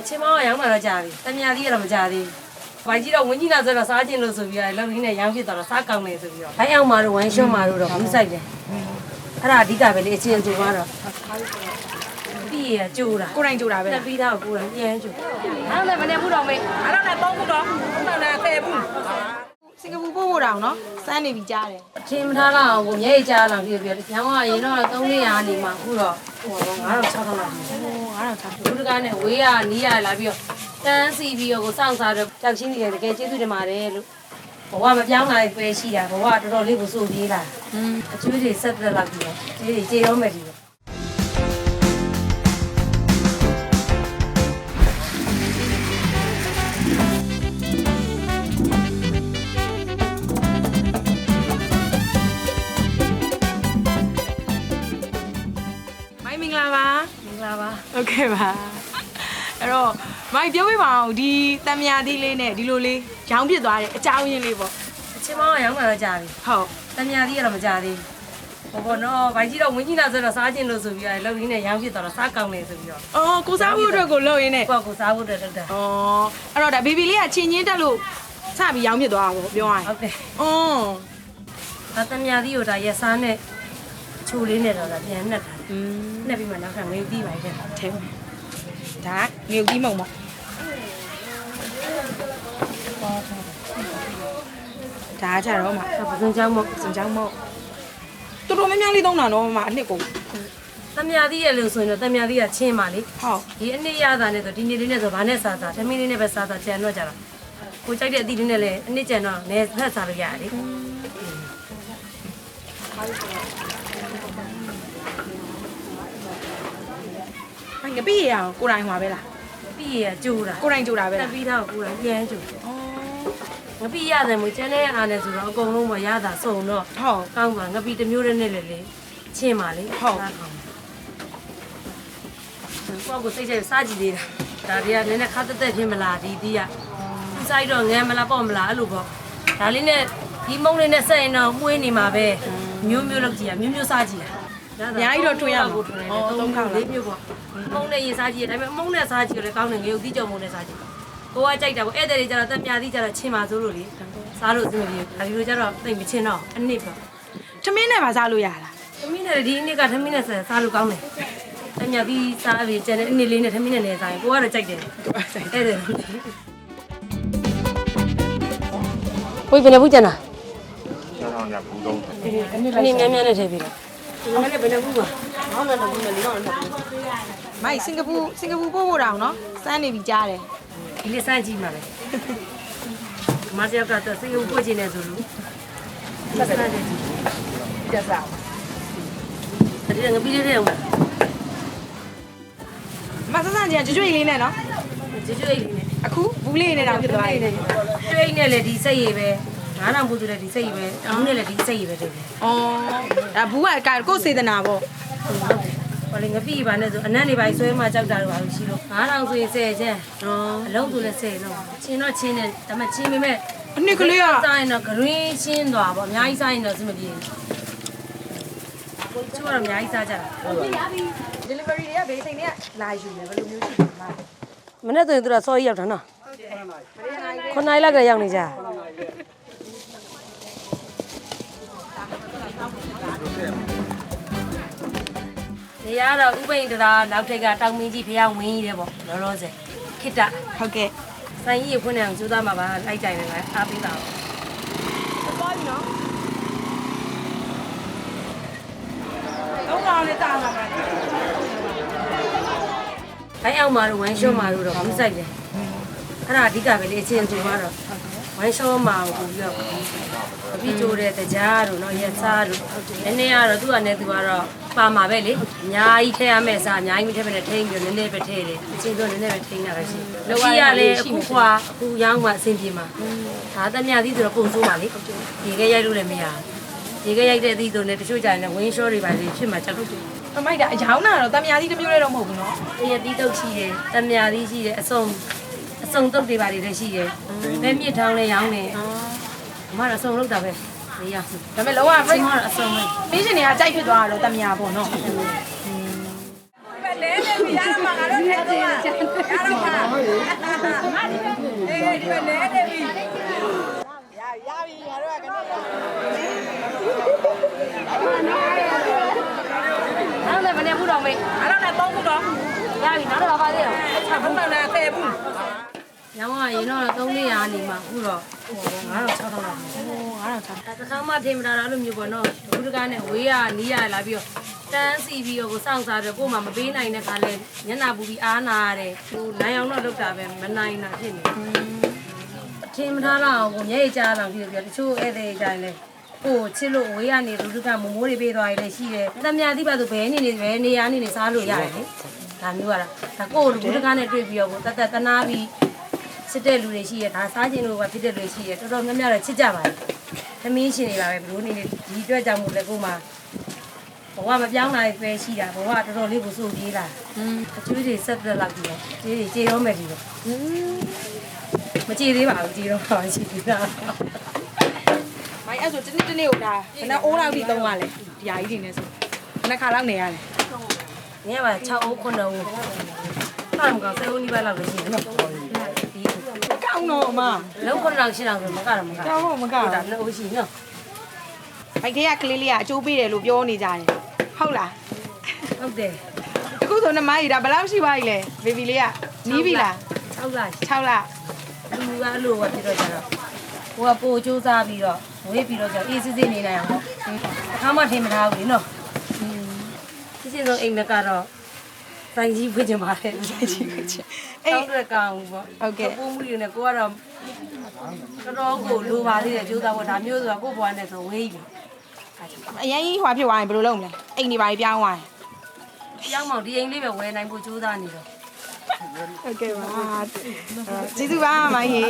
အချင်းမောင်းရောင်းမှတော့ကြာပြီတမယာသီးကတော့မကြာသေးဘူးဘိုင်ကြီးတော့ဝင်းကြီးလာဆိုတော့စားခြင်းလို့ဆိုပြီးတော့လောက်ရင်းနဲ့ရောင်းဖြစ်သွားတော့စားကောင်းတယ်ဆိုပြီးတော့ဘိုင်အောင်မာတို့ဝိုင်းရှော့မာတို့တော့ဘူးဆိုင်တယ်အဲ့ဒါအဓိကပဲလေအချင်းကျိုးသွားတော့ပြီးရကျိုးတာကိုယ်တိုင်ကြိုတာပဲတက်ပြီးတော့ကိုယ်ကပြန်ကျိုးအဲ့ဒါလည်းမနေဘူးတော့မေးအဲ့တော့လည်းသုံးခုတော့မှန်တယ်တဲ့ဘူးစင်ကာပူပို့ဖို့တောင်နော်စမ်းနေပြီကြားတယ်အထင်မထားတော့အောင်ကိုမျက်ရည်ကြားလာပြီးပြောတယ်ကျောင်းကရင်တော့300နေမှာအခုတော့ဟိုတော့9000 6000လောက်ဟို 9000စားလူတကာနဲ့ဝေးရနီးရလာပြီးတော့တန်းစီပြီးတော့ကိုစောင့်စားတော့ကြောက်ချင်းကြီးတယ်တကယ်ကျေးဇူးတင်ပါတယ်လို့ဘဝမပြောင်းလာပဲရှိတာဘဝတော်တော်လေးကိုစိုးပြေးလာအကျွေးတွေဆက်သက်လာပြီးတော့ကျေးတွေကျေတော့မယ်ဒီတော့ ဟုတ်ကဲ့ပါအဲ့တော့မိုက်ပြောပြပါအောင်ဒီတမ်းမြာသီးလေးနဲ့ဒီလိုလေးရောင်းပြစ်သွားတဲ့အကြောင်းရင်းလေးပေါ့အချင်းမောင်ကရောင်းမှတော့ကြာပြီဟုတ်တမ်းမြာသီးကတော့မကြာသေးဘူးဘောနော်ဘိုင်ကြီးတော့ဝင်းကြီးလာဆိုတော့စားကျင်လို့ဆိုပြီးတော့လောက်ရင်းနဲ့ရောင်းဖြစ်သွားတော့စားကောင်းတယ်ဆိုပြီးတော့အော်ကိုစားဖို့အတွက်ကိုလုပ်ရင်းနဲ့ကိုကကိုစားဖို့အတွက်လုပ်တာအော်အဲ့တော့ဒါဘေဘီလေးကချင်းချင်းတက်လို့စပြီးရောင်းပြစ်သွားအောင်ပေါ့ပြောရရင်ဟုတ်တယ်အွန်းဒါတမ်းမြာသီးကိုဒါရက်စားနဲ့ ချိုလေးနဲ့တော့ဒါပြန်နှက်တာอืมနှက်ပြီးမှနောက်ထပ်ငွေပြီးပါတဲ့ထဲပါဒါငရုတ်ကြီးမုံပေါ့ဒါကြတော့မှပစုံချောင်းမို့စံချောင်းမို့တော်တော်များများလေးသုံးတာတော့မှအနှစ်ကုန်တမယာသီးရဲ့လို့ဆိုရင်တော့တမယာသီးကချင်းပါလေဟုတ်ဒီအနည်းရတာနဲ့ဆိုဒီနေ့လေးနဲ့ဆိုဘာနဲ့စားစားသမီးလေးနဲ့ပဲစားစားကြံတော့ကြတာကိုကြိုက်တဲ့အသီးလေးနဲ့လည်းအနည်းကြံတော့နဲဖက်စားလို့ရတယ်လေ ငပိရအောင်ကိုယ်တိုင်ဟွာပဲလားပြီးရကျိုးတာကိုယ်တိုင်ကြိုတာပဲတလားက်ပြီးတော့ကိုယ်ကပြန်ကျိုးอ๋อငပိရတယ်မို့ကျန်တဲ့အားနဲ့ဆိုတော့အကုန်လုံးမရတာစုံတော့ဟုတ် ကောင်းပါငပိတစ်မျိုးတည်းနဲ့လေလေချင်းပါလေဟုတ် စားကောင်းကိုယ့်ကိုစိတ်ချက်စားကြည့်သေးတာဒါတွေကနည်းနည်းခါတက်တက်ဖြစ်မလားဒီဒီကသူစားတော့ငမ်းမလားပေါ့မလားအဲ့လိုပေါ့ဒါလေးနဲ့ဒီမုံလေးနဲ့ဆက်ရင်တော့မှုေးနေမှာပဲမျိုးမျိုးလောက်ကြည့်ရမျိုးမျိုးစားကြည့်ရ အများကြီးတော့ထွင်ရမှာကိုထွင်ရတယ်အော်သုံးသုံးခေါခေါက်က်လားလေးမျိုးပေါ့မုံနဲ့ရင်စားကြည့်ရဒါပေမဲ့မုံနဲ့စားကြည့်ရလဲကောင်းတယ်ငရုတ်သီးကြော်မုံနဲ့စားကြည့်ကိုကကြိုက်တာပေါ့ဧည့်သည်တွေကျတော့တက်ပြားသီးကျတော့ချင်းပါစိုးလို့လေစားလို့အဆင်မပြေဘူးဒါဒီလိုကျတော့သိမချင်းတော့အနစ်ပေါ့ထမင်းနဲ့ပါစားလို့ရလားသမီးနဲ့ဒီအနစ်ကသမီးနဲ့ဆက်စားလို့ကောင်းတယ်တညာပြီးစားပြီးကျန်တဲ့အနစ်လေးနဲ့သမီးနဲ့နေစားရင်ကိုကတော့ကြိုက်တယ်အဲ့ဒါဝိဘယ်နဲ့ဘူးကျန်တာကျောင်းဆောင်ရဘူးလုံးတယ်အနစ်များများနဲ့ထည့်ပြီးတော့ ဒီမှာလည်းဘယ်နဲ့ဘူးပါဟောင်းလည်းတော့ဘူးနဲ့လေးတော့တော့မိုက်စင်ကာပူစင်ကာပူပို့ဖို့တောင်နော်စမ်းနေပြီကြားတယ်ဒီလေးစားကြည့်ပါလေမဆရာကတော့စိတ်ကိုပို့ချင်နေဆိုလို့ဆက်စားတယ်ကြည့်တက်စားဒီကငပြီးလေးတဲ့အောင်မဆန်းဆန်းကြီးကကြွကြွလေးနဲ့နော်ကျွတ်ကျွတ်လေးနဲ့အခုဘူးလေးနဲ့တောင်ဖြစ်သွားပြီကျွတ်နဲ့လည်းဒီစိတ်ရည်ပဲ ငါးတောင်ပူသူလည်းဒီစိတ်ရည်ပဲဘူးနဲ့လည်းဒီစိတ်ရည်ပဲတဲ့။အော်ဒါဘူးကကိုယ်စေတနာပေါ့ဟုတ်တယ်ဟိုလေငပိပါနဲ့ဆိုအနက်နေပါဆွဲမှကြောက်တာတော့ပါလို့ရှိလို့ငါးတောင်ဆိုရင်10ချမ်း။အော်အလုံးဆိုလည်း10လုံးချင်းတော့ချင်းနဲ့ဒါမှချင်းပေမဲ့အနှစ်ကလေးကစားရင်တော့ဂရင်းချင်းသွားပေါ့အများကြီးစားရင်တော့စမပြေဘူးကိုကျတော့အများကြီးစားကြတာ delivery တွေကဘေးစိန်တွေကလာယူတယ်ဘယ်လိုမျိုးရှိလဲမမနေ့ဆိုရင်သူကစော်ကြီးရောက်တာနော်ခုနိုင်လောက်ကရောက်နေကြ နေရတော့ဥပိန်တရာနောက်ထက်ကတောင်မင်းကြီးဖះဝင်းကြီးတယ်ပေါ့လောလောဆယ်ခိတ္တဟုတ်ကဲ့ဆိုင်ကြီးရဖွင့်နေအောင်ကြိုးစားမှာပါလိုက်ကြိုင်နေလားအားပေးတာပေါ့သွားပြီနော်တော့ကောင်လေးတာလာမှာဘိုင်းအောင်မာတို့ဝမ်ရှော့မာတို့တော့ဘူးဆိုင်တယ်အဲ့ဒါအဓိကပဲလေအချင်းချင်းကတော့ဝမ်ရှော့မာကိုပြီးတော့အပြီးကျိုးတဲ့တကြားတို့နော်ရက်စားတို့နည်းနည်းကတော့သူ့အနေနဲ့သူကတော့ပါမှာပဲလေ အများကြီးထည့်ရမယ့်စားအများကြီးမထည့်ဘဲနဲ့ထိန်းပြီးတော့နည်းနည်းပဲထည့်တယ်အချင်းတို့နည်းနည်းပဲထိန်းတာပဲရှိလောက်ကြီးရလေအခုခွာအခုရောင်းမှအဆင်ပြေမှာဒါတမရသီးဆိုတော့ပုံစိုးပါလေဒီကရိုက်လို့လည်းမရဘူးဒီကရိုက်တဲ့အသီးဆိုလည်းတချို့ကြရင်လည်းဝင်းရှော့တွေပါလေဖြစ်မှာကြောက်လို့အမိုက်ဒါအယောင်းတာတော့တမယာသီးတစ်မျိုးလေးတော့မဟုတ်ဘူးနော်တရတီးတုတ်ရှိတယ်တမယာသီးရှိတယ်အစုံအစုံတုတ်တွေပါတွေလည်းရှိတယ်ဘဲမြစ်ထောင်းလည်းရောင်းတယ်အမကတော့အစုံလောက်တာပဲနေရစီဒါပေမဲ့လုံးဝအစုံကတော့အစုံပဲပေးရှင်တွေကကြိုက်ဖြစ်သွားတာတော့တမယာပေါ့နော်တလဲနေ ပြီရတော့မှာငါတို့ထဲတော့ရတော့မှာအေးဒီပဲလဲနေပြီရရပြီငါတို့ကကနေရနောက်လည်းမနေဘူးတော့မေးအဲ့တော့လည်းသုံးခုတော့ရပြီနောက်တော့ပါသေးတယ်ချက်ဘူးနဲ့တဲ့ဘူးညောင်းကရင်တော့300နေမှာအခုတော့ဟို9000 6000လောက်ဟို9000တစ်ခါမှထင်မတာအဲ့လိုမျိုးပေါ့နော်ဘူးတကားနဲ့ဝေးရနီးရလာပြီးတော့ တန်းစီပြီးတော့ကိုစောင့်စားတယ်ကို့မှာမပေးနိုင်တဲ့ခါလဲညနာပူပြီးအားနာရတယ်ဟိုနိုင်အောင်တော့လုပ်တာပဲမနိုင်တာဖြစ်နေထင်မထားတော့ကိုမျက်ရည်ကြားတော့ပြီးတော့တချို့ဧည့်သည်ကြရင်လဲကိုချစ်လို့ဝေးရနေလူတကမမိုးတွေပေးသွားရလဲရှိတယ်တမယာတိပါဆိုဘဲနေနေဘဲနေရနေနေစားလို့ရတယ်လေဒါမျိုးကတော့ဒါကို့လူတကားနဲ့တွေ့ပြီးတော့ကိုတသက်တနာပြီးစစ်တဲ့လူတွေရှိရဒါစားခြင်းလို့ပဲဖြစ်တဲ့လူတွေရှိရတော်တော်များများတော့ချစ်ကြပါတယ်သမင်းရှင်နေတာပဲဘလို့နေနေဒီအတွက်ကြောင့်မို့လဲကို့မှာ ဘဝမပြောင်းနိုင်ပဲရှိတာဘဝတော်တော်လေးကိုစိုးပြေးလာအကျွေးတွေဆက်ပြက်လောက်ပြီးတော့ကျေးတွေကျေတော့မယ်ဒီတော့မကျေသေးပါဘူးကျေတော့ပါရှိသေးတာမိုင်းအဲ့ဆိုတနေ့တနေ့ကိုဒါဘယ်နဲ့အိုးလောက်ထိသုံးရလဲဒီဟာကြီးတွေနဲ့ဆိုဘယ်နှခါလောက်နေရလဲ။ညမှာ6အိုး9အိုး။ဘာမှမကောင်း10အိုးနီးပါးလောက်ပဲရှိတယ်နော်။ဒီကောင်းတော့မလုံး9လောက်ရှိအောင်ဆိုမကတော့မကကောင်းဖို့မကောဟုတ်င်းတာနှစ်အိုးရှိနော် ဘိုက်ခေကကလေးလေးကအကျိုးပေးတယ်လို့ပြောနေကြတယ်ဟုတ်လား။ဟုတ်တယ်အခုဆိုနမကြီးဒါဘယ်လောက်ရှိပါ ਈ လဲဘေဘီလေးကနီးပြီလား6လရှိ6လလူကအဲ့လိုပဲဖြစ်တော့ကြတော့ဟိုကပိုစူးစားပြီးတော့ဝေးပြီးတော့ကျအေးစစ်စစ်နေနိုင်အောင်ပေါ့။အခါမှထင်မထားဘူးလေနော်။စစ်စစ်တော့အိမ်မက်ကတော့ဆိုင်ကြီးဖွင့်ကြပါလေ။ဆိုင်ကြီးဖွင့်ချင်။အဲ့တော့ကောင်းပေါ့။ပိုးမှုတွေနဲ့ကိုကတော့တော်တော်ကိုလိုပါသေးတယ်ကြိုးစားဖို့ဒါမျိုးဆိုတော့ကို့ဘွားနဲ့ဆိုဝေးပြီ။ အရင်ကြီးဟွာဖြစ်သွားရင်ဘယ်လိုလုပ်မလဲအိမ်နေပါပြောင်းသွားရင်ပြောင်းမောင်ဒီအိမ်လေးပဲဝယ်နိုင်ဖို့ကြိုးစားနေတော့ဟုတ်ကဲ့ပါကျေးဇူးပါမိုင်းဟေး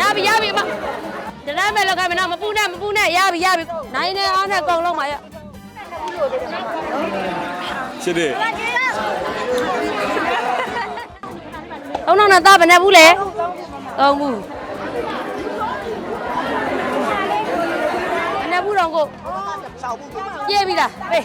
ရပြီရပြီအမတနမ်းမဲ့လောက်ကမနော်မပူနဲ့မပူနဲ့ရပြီရပြီနိုင်နေအောင်နဲ့အကုန်လုံးပါရရှစ်တဲ့သုံးတော့နဲ့သားဘယ်နဲ့ဘူးလဲ သုံးဘူးဘယ်နဲ့ဘူးတော့ကိုပြည့်ပြီလားဟေး